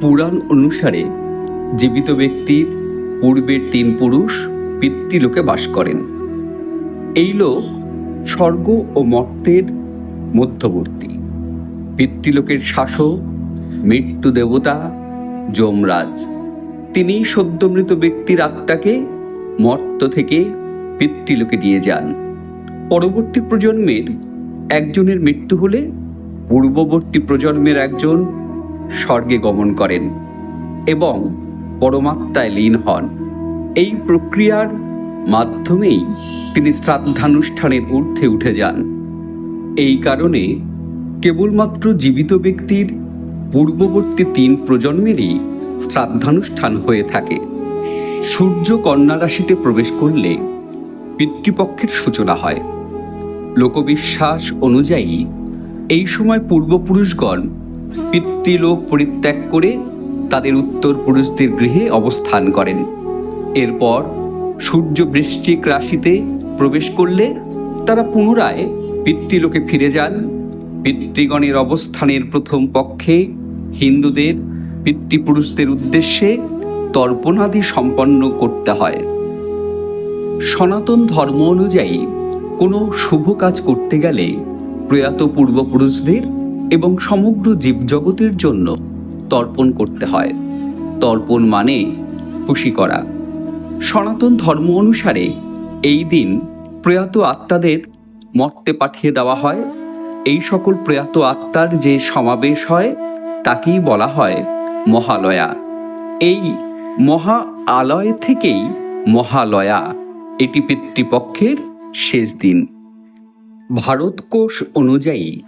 পুরাণ অনুসারে জীবিত ব্যক্তির পূর্বের তিন পুরুষ পিতৃলোকে বাস করেন। এই লোক স্বর্গ ও মর্তের মধ্যবর্তী। পিতৃলোকের শাসক, মৃত্যু দেবতা, যমরাজ। তিনি সদ্যমৃত ব্যক্তির আত্মাকে মর্ত থেকে পিতৃলোকে নিয়ে যান। পরবর্তী প্রজন্মের একজনের মৃত্যু হলে পূর্ববর্তী প্রজন্মের একজন স্বর্গে গমন করেন এবং পরমাত্মায় লীন হন। এই প্রক্রিয়ার মাধ্যমেই তিনি শ্রাদ্ধানুষ্ঠানের ঊর্ধ্বে উঠে যান। এই কারণে কেবলমাত্র জীবিত ব্যক্তির পূর্ববর্তী তিন প্রজন্মেরই শ্রাদ্ধানুষ্ঠান হয়ে থাকে। সূর্য কন্যা রাশিতে প্রবেশ করলে পিতৃপক্ষের সূচনা হয়। লোকবিশ্বাস অনুযায়ী এই সময় পূর্বপুরুষগণ পিতৃলোক পরিত্যাগ করে তাদের উত্তর পুরুষদের গৃহে অবস্থান করেন। এরপর সূর্য বৃশ্চিক রাশিতে প্রবেশ করলে তারা পুনরায় পিতৃলোকে ফিরে যান। পিতৃগণের অবস্থানের প্রথম পক্ষে হিন্দুদের পিতৃপুরুষদের উদ্দেশ্যে তর্পণাদি সম্পন্ন করতে হয়। সনাতন ধর্ম অনুযায়ী কোনো শুভ কাজ করতে গেলে প্রয়াত পূর্বপুরুষদের এবং সমগ্র জীবজগতের জন্য তর্পণ করতে হয়। তর্পণ মানে খুশি করা। সনাতন ধর্ম অনুসারে এই দিন প্রয়াত আত্মাদের মর্তে পাঠিয়ে দেওয়া হয়। এই সকল প্রয়াত আত্মার যে সমাবেশ হয়, তাকেই বলা হয় মহালয়া। এই মহা আলয় থেকেই মহালয়া, এটি পিতৃপক্ষের শেষ দিন। ভারতকোষ অনুযায়ী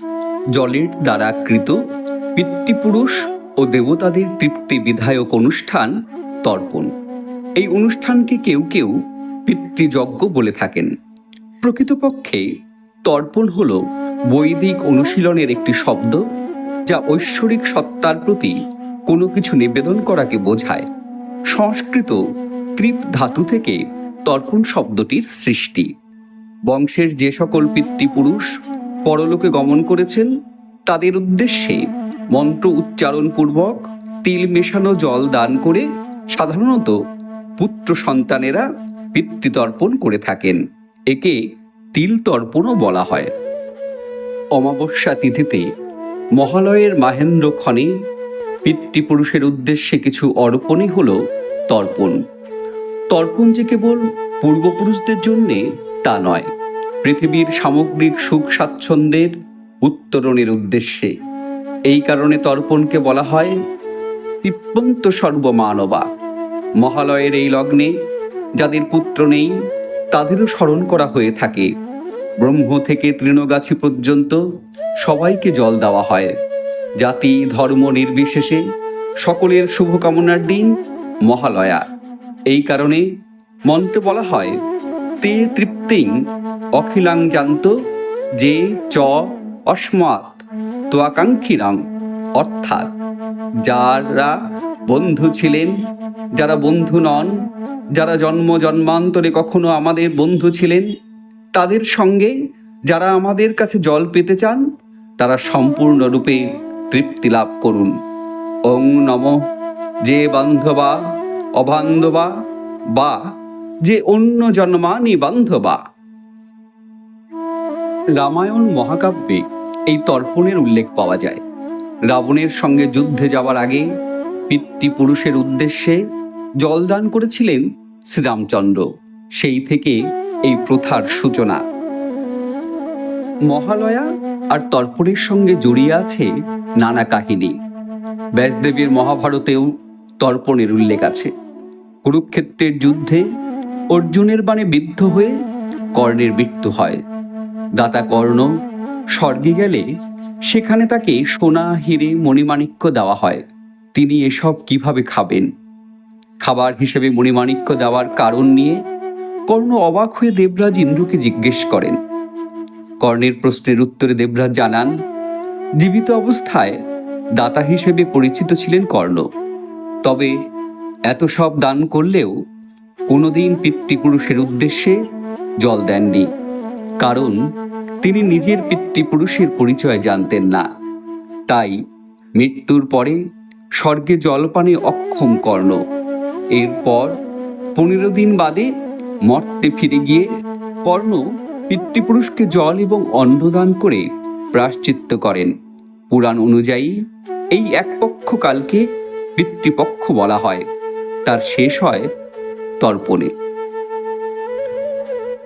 জলের দ্বারা কৃত পিতৃপুরুষ ও দেবতাদের তৃপ্তি বিধায়ক অনুষ্ঠান তর্পণ। এই অনুষ্ঠানকে কেউ কেউ পিতৃযজ্ঞ বলে থাকেন। প্রকৃতপক্ষে তর্পণ হল বৈদিক অনুশীলনের একটি শব্দ যা ঐশ্বরিক সত্তার প্রতি কোনো কিছু নিবেদন করাকে বোঝায়। সংস্কৃত ত্রিপ ধাতু থেকে তর্পণ শব্দটির সৃষ্টি। বংশের যে সকল পিতৃপুরুষ পরলোকে গমন করেছেন তাদের উদ্দেশ্যে মন্ত্র উচ্চারণপূর্বক তিল মেশানো জল দান করে সাধারণত পুত্র সন্তানেরা পিতৃতর্পণ করে থাকেন। একে তিল তর্পণও বলা হয়। অমাবস্যা তিথিতে মহালয়ের মাহেন্দ্র ক্ষণে পিতৃপুরুষের উদ্দেশ্যে কিছু অর্পণই হল তর্পণ। তর্পণ যে কেবল পূর্বপুরুষদের জন্যে তা নয় পৃথিবীর সামগ্রিক সুখ স্বাচ্ছন্দ্যের উত্তরণের উদ্দেশ্যে। এই কারণে তর্পণকে বলা হয় তিপ্পন্ত সর্বমানবা। মহালয়ের এই লগ্নে যাদের পুত্র নেই, তাদেরও স্মরণ করা হয়ে থাকে। ব্রহ্ম থেকে তৃণগাছি পর্যন্ত সবাইকে জল দেওয়া হয়। জাতি, ধর্ম নির্বিশেষে সকলের শুভকামনার দিন মহালয়া। এই কারণে মন্ত্রে বলা হয়, তে তৃপ্তিং অখিলাং জান্ত যে চ অস্মাৎ তোয়াকাঙ্ক্ষিরাং অর্থাৎ যারা বন্ধু ছিলেন, যারা বন্ধু নন, যারা জন্ম জন্মান্তরে কখনো আমাদের বন্ধু ছিলেন, তাদের সঙ্গে যারা আমাদের কাছে জল পেতে চান, তারা সম্পূর্ণরূপে তৃপ্তি লাভ করুন। ওং নম। যে বান্ধবা, অবান্ধবা বা যে অন্য জন্মানি বান্ধবা রামায়ণ মহাকাব্যে এই তর্পণের উল্লেখ পাওয়া যায়। রাবণের সঙ্গে যুদ্ধে যাওয়ার আগে পিতৃপুরুষের উদ্দেশ্যে জলদান করেছিলেন শ্রীরামচন্দ্র। সেই থেকে এই প্রথার সূচনা। মহালয়া আর তর্পণের সঙ্গে জড়িয়ে আছে নানা কাহিনী। ব্যাসদেবীর মহাভারতেও তর্পণের উল্লেখ আছে। কুরুক্ষেত্রের যুদ্ধে অর্জুনের বাণে বিদ্ধ হয়ে কর্ণের মৃত্যু হয়। দাতা কর্ণ স্বর্গে গেলে সেখানে তাকে সোনা, হিরে, মণিমাণিক্য দেওয়া হয়। তিনি এসব কীভাবে খাবেন? খাবার হিসেবে মণিমাণিক্য দেওয়ার কারণ নিয়ে কর্ণ অবাক হয়ে দেবরাজ ইন্দ্রকে জিজ্ঞেস করেন। কর্ণের প্রশ্নের উত্তরে দেবরাজ জানান, জীবিত অবস্থায় দাতা হিসেবে পরিচিত ছিলেন কর্ণ। তবে এত সব দান করলেও কোনোদিন পিতৃপুরুষের উদ্দেশ্যে জল দেননি। কারণ তিনি নিজের পিতৃপুরুষের পরিচয় জানতেন না। তাই মৃত্যুর পরে স্বর্গে জলপানে অক্ষম কর্ণ। এরপর পনেরো দিন বাদে মর্তে ফিরে গিয়ে কর্ণ পিতৃপুরুষকে জল এবং অন্নদান করে প্রাশ্চিত্য করেন। পুরাণ অনুযায়ী এই এক পক্ষ কালকে পিতৃপক্ষ বলা হয়। তার শেষ হয় তর্পণে।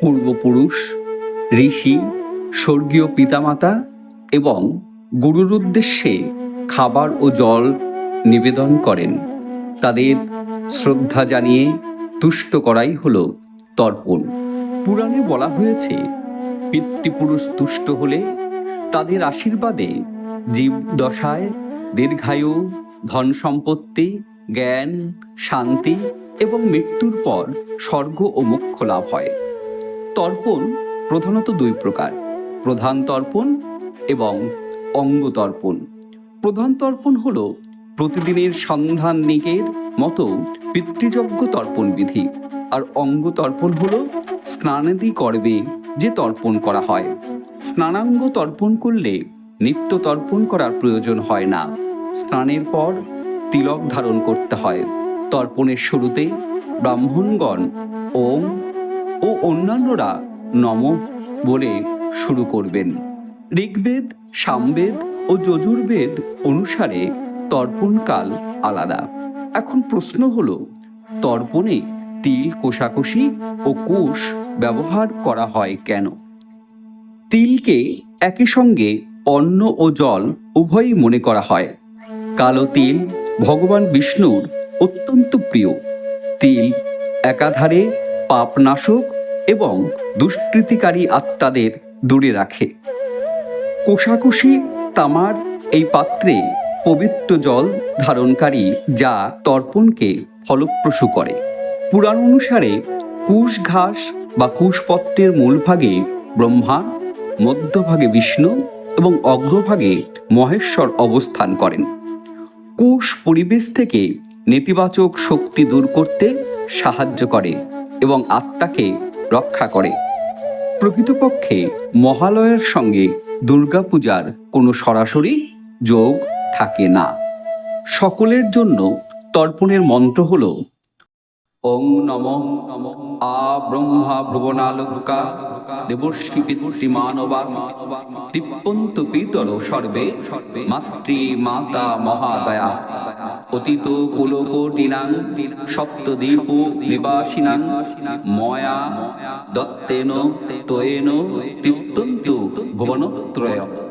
পূর্বপুরুষ ঋষি, স্বর্গীয় পিতামাতা এবং গুরুর উদ্দেশ্যে খাবার ও জল নিবেদন করেন। তাদের শ্রদ্ধা জানিয়ে তুষ্ট করাই হলো তর্পণ। পুরাণে বলা হয়েছে, পিতৃপুরুষ তুষ্ট হলে তাদের আশীর্বাদে জীব দশায় দীর্ঘায়ু, ধন সম্পত্তি, জ্ঞান, শান্তি এবং মৃত্যুর পর স্বর্গ ও মোক্ষ লাভ হয়। তর্পণ প্রধানত দুই প্রকার, প্রধান তর্পণ এবং অঙ্গ তর্পণ। প্রধান তর্পণ হল প্রতিদিনের সন্ধান নিকের মতো পিতৃযজ্ঞ তর্পণ বিধি, আর অঙ্গ তর্পণ হল স্নানাদি করবে যে তর্পণ করা হয়। স্নানাঙ্গ তর্পণ করলে নিত্য তর্পণ করার প্রয়োজন হয় না। স্নানের পর তিলক ধারণ করতে হয়। তর্পণের শুরুতে ব্রাহ্মণগণ, ওম ও অন্যান্যরা নম বলে শুরু করবেন। ঋগ্বেদ, সামবেদ ও যজুর্বেদ অনুসারে তর্পণকাল আলাদা। এখন প্রশ্ন হলো, তর্পণে তিল কোষাকষি ও কোষ ব্যবহার করা হয় কেন? তিলকে একই সঙ্গে অন্ন ও জল উভয়ই মনে করা হয়। কালো তিল ভগবান বিষ্ণুর অত্যন্ত প্রিয়। তিল একাধারে পাপনাশক এবং দুষ্কৃতিকারী আত্মাদের দূরে রাখে। কোষাকুষি তামার এই পাত্রে পবিত্র জল ধারণকারী যা তর্পণকে ফলপ্রসূ করে। পুরাণ অনুসারে কুশ ঘাস বা কুশপত্রের মূলভাগে ব্রহ্মা, মধ্যভাগে বিষ্ণু এবং অগ্রভাগে মহেশ্বর অবস্থান করেন। কুশ পরিবেশ থেকে নেতিবাচক শক্তি দূর করতে সাহায্য করে এবং আত্মাকে রক্ষা করে। প্রকৃতপক্ষে মহালয়ের সঙ্গে দুর্গাপূজার কোনো সরাসরি যোগ থাকে না। সকলের জন্য তর্পণের মন্ত্র হল, ওং নম নম আ ব্রহ্মা ভুবনালোকা দেবর্ষি পিতৃ মানবা তিপ্পন্ত পিতর সর্বে মাতৃ মাতা মহাদয়া। অতীত কুলকোটিনাং সপ্তদ্বীপ নিবাসিনাং ময়া দত্তেন তয়েন তৃপ্তন্তু ভুবনত্রয়।